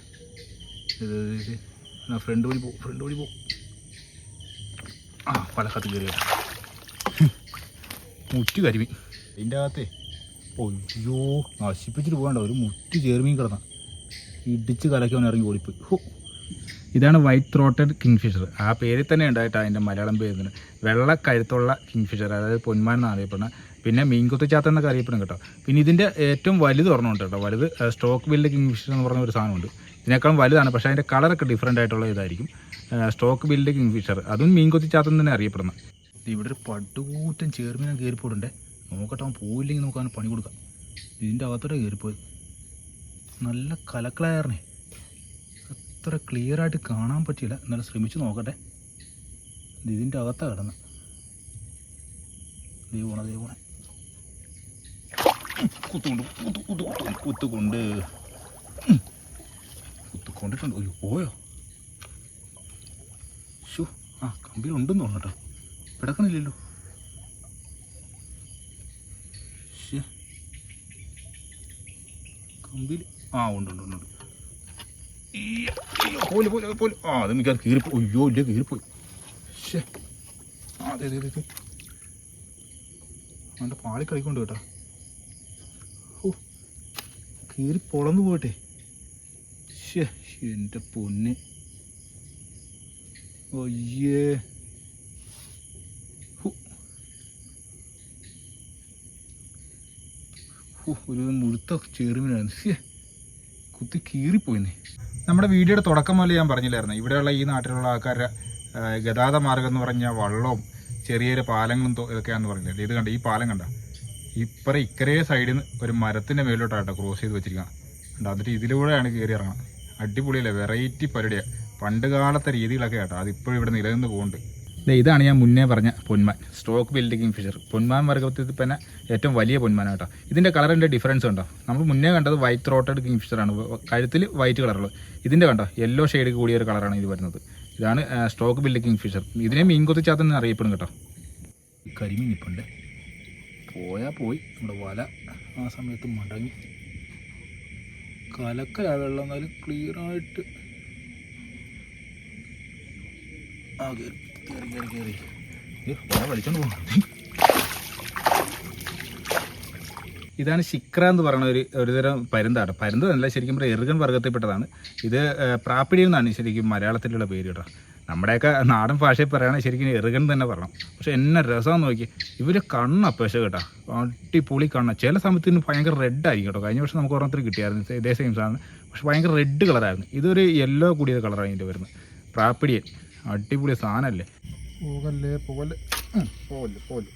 ഇത് ഫ്രണ്ട് വഴി പോകും ഫ്രണ്ട് വഴി പോകും ആ വലക്കാത്ത് കയറി മുറ്റി കരിമീൻ ഇതിന്റെ അകത്തെ ഒയ്യോ നശിപ്പിച്ചിട്ട് പോകണ്ട. ഒരു മുറ്റി ചേർമീൻ കിടന്ന. ഇടിച്ച് കലക്കി അവൻ ഇറങ്ങി ഓടിപ്പോയി. ഹോ. ഇതാണ് വൈറ്റ് ത്രോട്ടഡ് കിങ്ഫിഷർ ആ പേരിൽ തന്നെ ഉണ്ടായിട്ട് അതിന്റെ മലയാളം പേരിന് വെള്ള കഴുത്തുള്ള കിങ്ഫിഷർ അതായത് പൊന്മാൻ എന്നാണ് അറിയപ്പെടുന്നത്. പിന്നെ മീൻകുത്തിച്ചാത്ത എന്നൊക്കെ അറിയപ്പെടും കേട്ടോ. പിന്നെ ഇതിന്റെ ഏറ്റവും വലുത് ഒരെണ്ണമുണ്ട് കേട്ടോ. വലുത് സ്റ്റോക്ക് ബിൽഡ് കിങ്ഫിഷർ എന്ന് പറഞ്ഞ ഒരു സാധനമുണ്ട് ഇതിനേക്കാളും വലുതാണ്. പക്ഷേ അതിന്റെ കളറൊക്കെ ഡിഫറെന്റ് ആയിട്ടുള്ള ഇതായിരിക്കും. സ്റ്റോക്ക് ബിൽഡ് കിങ്ഫിഷർ അതും മീൻകുത്തിച്ചാത്തൻ തന്നെ അറിയപ്പെടുന്നത്. ഇവിടെ ഒരു പടുകൂറ്റൻ ചേർമീനെ കയറിപ്പോടുണ്ടേ നോക്കട്ടെ അവൻ പോയില്ലെങ്കിൽ നമുക്ക് അവന് പണി കൊടുക്കാം. ഇതിന്റെ അകത്തോടെ കയറിപ്പോയത് നല്ല കലക്കളായിരുന്നേ അത്ര ക്ലിയർ ആയിട്ട് കാണാൻ പറ്റിയില്ല. എന്നാലും ശ്രമിച്ചു നോക്കട്ടെ. ഇത് ഇതിന്റെ അകത്താണ് കിടന്ന്. ദൈവണ ദൈവണ കുത്തുകൊണ്ട് കുത്തു കുത്തു കുത്തു കുത്തുകൊണ്ട്. കുത്തുകൊണ്ടിട്ടുണ്ട് അയ്യോ പോയോ? ഷു ആ കമ്പിയിലുണ്ടെന്ന് തോന്നട്ടോ കിടക്കണില്ലല്ലോ. കമ്പിയിൽ. ആ ഉണ്ട് ഉണ്ട് ഉണ്ട് പോലെ പോലെ പോലെ. ആ അത് മിക്കാർ കീറിപ്പോയി അയ്യോ ഇല്ല കീറിപ്പോയി. ശേ ആ അതെ അതെ അതെ അവന്റെ പാളി കളിക്കൊണ്ട് കേട്ടോ. ഓ കീറി പൊളന്നു പോയിട്ടെ ശേ എന്റെ പൊന്ന്. ഒയ്യേ ഹു. ഹു, ഒരു മുഴുത്ത ചെറുമീനാണ്. കുത്തി കീറിപ്പോയിന്നെ. നമ്മുടെ വീഡിയോയുടെ തുടക്കം മുതൽ ഞാൻ പറഞ്ഞില്ലായിരുന്നു? ഇവിടെയുള്ള ഈ നാട്ടിലുള്ള ആൾക്കാരുടെ ഗതാഗത മാർഗം എന്ന് പറഞ്ഞാൽ വള്ളവും ചെറിയ ചെറിയ പാലങ്ങളും ഇതൊക്കെയാണെന്ന് പറഞ്ഞില്ല? ഇത് കണ്ട? ഈ പാലം കണ്ട? ഇപ്പറ ഇക്കരേ സൈഡിൽ നിന്ന് ഒരു മരത്തിന്റെ മേലോട്ടാട്ടോ ക്രോസ് ചെയ്ത് വെച്ചിരിക്കുക കണ്ടോ? എന്നിട്ട് ഇതിലൂടെയാണ് കയറി ഇറങ്ങണം അടിപൊളിയല്ലേ? വെറൈറ്റി പരിപാടിയാണ് പണ്ട് കാലത്തെ രീതികളൊക്കെ കേട്ടോ അതിപ്പോഴും ഇവിടെ നിലനിന്ന് പോകുന്നുണ്ട് ഇതാണ് ഞാൻ മുന്നേ പറഞ്ഞ പൊന്മാൻ. സ്ട്രോക്ക് ബിൽഡിംഗ് ഫിഷർ പൊന്മാൻ വർഗത്തിൽ തന്നെ ഏറ്റവും വലിയ പൊന്മാൻ കേട്ടോ. ഇതിന്റെ കളറിന്റെ ഡിഫറൻസ് ഉണ്ടോ? നമ്മൾ മുന്നേ കണ്ടത് വൈറ്റ് ത്രോട്ടഡ് കിങ് ഫിഷറാണ് കഴുത്തിൽ വൈറ്റ് കളറുള്ളത് ഇതിന്റെ കണ്ടോ? യെല്ലോ ഷെയ്ഡ് കൂടിയ ഒരു കളറാണ് ഇത് വരുന്നത്. ഇതാണ് സ്ട്രോക്ക് ബിൽഡ് കിങ് ഫിഷർ ഇതിനെ മീൻ കൊത്തിച്ചാത്തെന്ന് അറിയപ്പെടും കേട്ടോ. കരിമീൻ നിപ്പുണ്ട് പോയാൽ പോയി നമ്മുടെ വല ആ സമയത്ത് മടങ്ങി. കലക്കലാ വെള്ളം. എന്നാലും ക്ലിയറായിട്ട് ആ ഇതാണ് ശിക്ര എന്ന് പറയുന്ന ഒരു ഒരുതരം പരുന്താണ് പരുന്ത് എന്നല്ല ശരിക്കും പറയുക എറുകൻ വർഗത്തിൽപ്പെട്ടതാണ്. ഇത് പ്രാപ്പിടി എന്നാണ് ശരിക്കും മലയാളത്തിലുള്ള പേര് കേട്ടോ. നമ്മുടെയൊക്കെ നാടൻ ഭാഷയിൽ പറയുകയാണെങ്കിൽ ശരിക്കും എറുകൻ തന്നെ പറയണം. പക്ഷെ എന്നെ രസമെന്ന് നോക്കി ഇവർ കണ്ണ പശ കേട്ടോ. അടിപൊളി കണ്ണ. ചില സമയത്തിന് ഭയങ്കര റെഡ് ആയിരിക്കും കേട്ടോ. കഴിഞ്ഞ വർഷം നമുക്ക് ഓരോരുത്തർ കിട്ടിയായിരുന്നു. ഇതേ സെയിം സാധനം. പക്ഷെ ഭയങ്കര റെഡ് കളറായിരുന്നു ഇതൊരു യെല്ലോ കൂടിയ കളറാണ് ഇതിന്റെ വരുന്നത്. പ്രാപ്പിടിയൻ അടിപൊളി സാധനല്ലേ? പോകല്ലേ പോകല്ലേ പോകല്ലേ പോകല്ലേ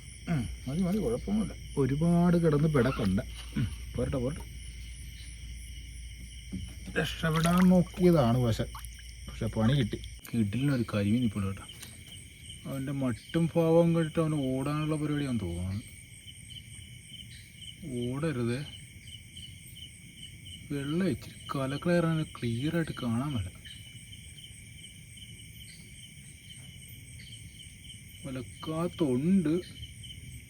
മതി മതി കുഴപ്പമൊന്നുമില്ല. ഒരുപാട് കിടന്ന് പിടക്കണ്ട. പോരട്ടെ പോരട്ടെ. രക്ഷപ്പെടാൻ നോക്കിയതാണ് പക്ഷെ. പക്ഷെ പണി കിട്ടി. കിട്ടില്ലൊരു കരിമീൻ ഇപ്പോൾ കേട്ടോ. അവന്റെ മട്ടും ഭാവം കണ്ടിട്ട് അവന് ഓടാനുള്ള പരിപാടിയാന്ന് തോന്നുന്നു. ഓടരുത്. വെള്ളം ഇച്ചിരി കലക്കളയറാൻ ക്ലിയർ ആയിട്ട് കാണാൻ മേല. വലക്കാത്തുണ്ട്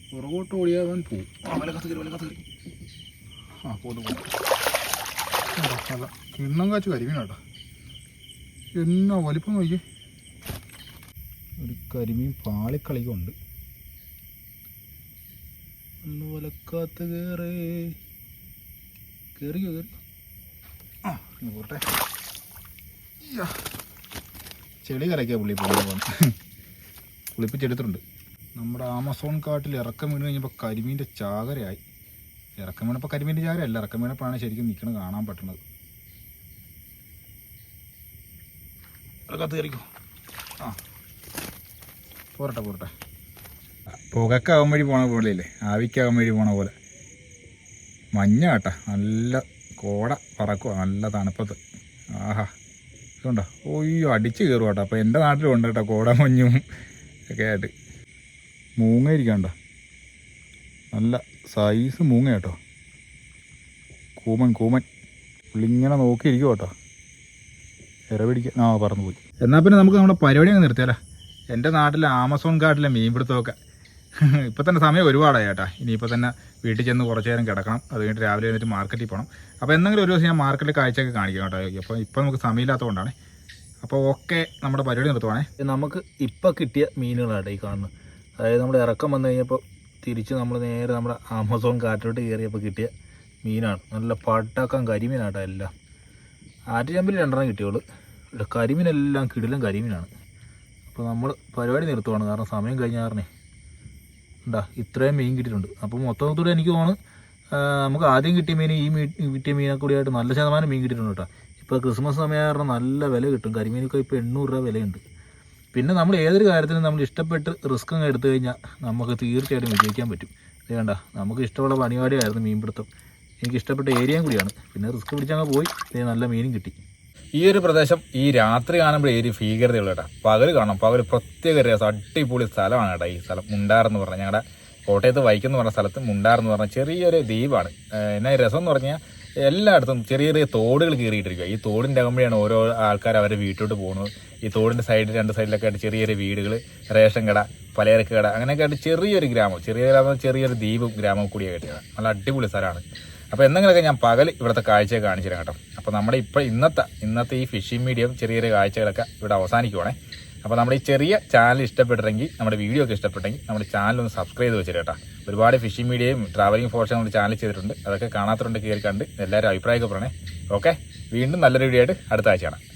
പുറകോട്ട് ഓടിയാകാൻ പോകും ആ വലക്കാത്ത് കിണ്ണം കാച്ച് കരിമീനാട്ടോ. എന്നാ വലിപ്പം നോക്കി ഒരു കരിമീൻ പാളിക്കളിക്കുണ്ട്. ഒന്ന് വലക്കാത്ത കയറേ കയറിയോ കയറി ആ പോട്ടെ. ചെളി കലക്കിയ പുള്ളി പോകുന്ന കുളിപ്പിച്ചെടുത്തിട്ടുണ്ട് നമ്മുടെ ആമസോൺ കാട്ടിൽ ഇറക്കം വീണ് കഴിഞ്ഞപ്പോൾ കരിമീന്റെ ചാകരയായി. ഇറക്കം വീണപ്പോൾ കരിമീന്റെ ചാകരയല്ല ഇറക്കം വീണപ്പോഴാണ് ശരിക്കും നിൽക്കണം കാണാൻ പറ്റുന്നത് ഇറക്കത്ത് കയറിക്കോ? ആ. പോരട്ടെ പോരട്ടെ. പുകക്കാവൻ വഴി പോണ പോലെയല്ലേ ആവിക്കാവൻ വഴി പോണ പോലെ. മഞ്ഞ കേട്ടാ നല്ല കോട പറക്കുക നല്ല തണുപ്പത്ത്. ആഹാ. ഇതുണ്ടോ? ഓയ്യോ അടിച്ച് കയറുക കേട്ടോ. അപ്പോൾ എന്റെ നാട്ടിലും ഉണ്ട് കേട്ടോ കോട മഞ്ഞും ഒക്കെ ആയിട്ട്. മൂങ്ങ ഇരിക്കണ്ട നല്ല സൈസ് മൂങ്ങ കേട്ടോ കൂമൻ കൂമൻ. പുള്ളിങ്ങനെ നോക്കിയിരിക്കും കേട്ടോ ഇര ആ പറന്നു പോയി. എന്നാൽ പിന്നെ നമുക്ക് നമ്മുടെ പരിപാടി അങ്ങ് നിർത്തിയാലോ. എന്റെ നാട്ടിലെ ആമസോൺ കാട്ടിലെ മീൻപിടുത്തമൊക്കെ. ഇപ്പം തന്നെ സമയം ഒരുപാടായി ചേട്ടാ ഇനിയിപ്പോൾ തന്നെ വീട്ടിൽ ചെന്ന് കുറച്ച് നേരം കിടക്കണം. അത് കഴിഞ്ഞിട്ട് രാവിലെ വന്നിട്ട് മാർക്കറ്റിൽ പോകണം അപ്പോൾ എന്തെങ്കിലും ഒരു ദിവസം ഞാൻ മാർക്കറ്റിൽ കാഴ്ചയൊക്കെ കാണിക്കാം കേട്ടോ. അപ്പോൾ ഇപ്പോൾ നമുക്ക് സമയമില്ലാത്തതുകൊണ്ടാണ്. അപ്പോൾ ഓക്കെ നമ്മുടെ പരിപാടി നിർത്തുവാണേ. നമുക്ക് ഇപ്പോൾ കിട്ടിയ മീനുകളാണ് ഈ കാണുന്നത് അതായത് നമ്മൾ ഇറക്കം വന്നു കഴിഞ്ഞപ്പോൾ തിരിച്ച് നമ്മൾ നേരെ നമ്മുടെ ആമസോൺ കാറ്റിലോട്ട് കയറിയപ്പോൾ കിട്ടിയ മീനാണ്. നല്ല പാട്ടാക്കാൻ കരിമീനാട്ടോ എല്ലാം. ആറ്റുചമ്പൽ രണ്ടെണ്ണം കിട്ടിയുള്ളൂ. ഇവിടെ കരിമീനെല്ലാം കിടിലും കരിമീനാണ്. അപ്പോൾ നമ്മൾ പരിപാടി നിർത്തുവാണ്. കാരണം സമയം കഴിഞ്ഞ കാരണേ ഉണ്ടാ ഇത്രയും മീൻ കിട്ടിയിട്ടുണ്ട്. അപ്പോൾ മൊത്തത്തോടെ എനിക്ക് തോന്നുന്നു നമുക്ക് ആദ്യം കിട്ടിയ മീൻ ഈ മീൻ കിട്ടിയ മീനെ കൂടിയായിട്ട് നല്ല ശതമാനം മീൻ കിട്ടിയിട്ടുണ്ട് കേട്ടോ. ഇപ്പോൾ ക്രിസ്മസ് സമയം നല്ല വില കിട്ടും. കരിമീനൊക്കെ ഇപ്പോൾ എണ്ണൂറ് രൂപ വിലയുണ്ട്. പിന്നെ നമ്മൾ ഏതൊരു കാര്യത്തിനും നമ്മൾ ഇഷ്ടപ്പെട്ട് റിസ്ക് അങ്ങ് എടുത്തു കഴിഞ്ഞാൽ നമുക്ക് തീർച്ചയായിട്ടും വിജയിക്കാൻ പറ്റും. ഇത് കണ്ട നമുക്ക് ഇഷ്ടമുള്ള പണിപാടിയായിരുന്നു മീൻപിടുത്തം. എനിക്ക് ഇഷ്ടപ്പെട്ട ഏരിയയും കൂടിയാണ്. പിന്നെ റിസ്ക് പിടിച്ചങ്ങ് പോയി നല്ല മീനും കിട്ടി. ഈ ഒരു പ്രദേശം ഈ രാത്രി കാണുമ്പോൾ ഏരിയ ഭീകരതയുള്ള കേട്ടോ. പകൽ കാണാം. പകൽ പ്രത്യേക രസം അടിപൊളി സ്ഥലമാണ് കേട്ടോ ഈ സ്ഥലം. മുണ്ടാർ എന്ന് പറഞ്ഞാൽ ഞങ്ങളുടെ കോട്ടയത്ത് വൈക്കെന്ന് പറഞ്ഞ സ്ഥലത്ത് മുണ്ടാർ എന്ന് പറഞ്ഞ ചെറിയൊരു ദ്വീപാണ്. എന്നാ രസം എന്ന് പറഞ്ഞാൽ എല്ലായിടത്തും ചെറിയ ചെറിയ തോടുകൾ കയറിയിട്ടിരിക്കുക ഈ തോടിന്റെ അകമ്പടിയാണ് ഓരോ ആൾക്കാർ അവരുടെ വീട്ടിലോട്ട് പോകുന്നത്. ഈ തോടിന്റെ സൈഡിൽ രണ്ട് സൈഡിലൊക്കെ ആയിട്ട് ചെറിയ ചെറിയ വീടുകൾ റേഷൻ കട പലചരക്ക് കട അങ്ങനെയൊക്കെ ആയിട്ട് ചെറിയൊരു ഗ്രാമം. ചെറിയ ഗ്രാമം ചെറിയൊരു ദ്വീപും ഗ്രാമവും കൂടിയായിട്ടാണ് നല്ല അടിപൊളി സ്ഥലമാണ്. അപ്പോൾ എന്തെങ്കിലുമൊക്കെ ഞാൻ പകൽ ഇവിടുത്തെ കാഴ്ച കാണിച്ചു തരാം കേട്ടോ. അപ്പോൾ നമ്മുടെ ഇപ്പോൾ ഇന്നത്തെ ഇന്നത്തെ ഈ ഫിഷിംഗ് മീഡിയം ചെറിയ ചെറിയ കാഴ്ചകളൊക്കെ ഇവിടെ അവസാനിക്കുവാണേ. അപ്പോൾ നമ്മുടെ ഈ ചെറിയ ചാനൽ ഇഷ്ടപ്പെട്ടെങ്കിൽ നമ്മുടെ വീഡിയോ ഒക്കെ ഇഷ്ടപ്പെട്ടെങ്കിൽ നമ്മുടെ ചാനൽ ഒന്ന് സബ്സ്ക്രൈബ് ചെയ്ത് വെച്ചിട്ട് കേട്ടോ. ഒരുപാട് ഫിഷിംഗ് മീഡിയയും ട്രാവലിംഗ് ഫോർഷൻ നമ്മുടെ ചാനൽ ചെയ്തിട്ടുണ്ട്. അതൊക്കെ കാണാത്തതുകൊണ്ട് കയറി കണ്ട് എല്ലാവരും അഭിപ്രായമൊക്കെ പറയണേ. ഓക്കെ വീണ്ടും നല്ലൊരു വീഡിയോ ആയിട്ട് അടുത്ത ആഴ്ച കാണാം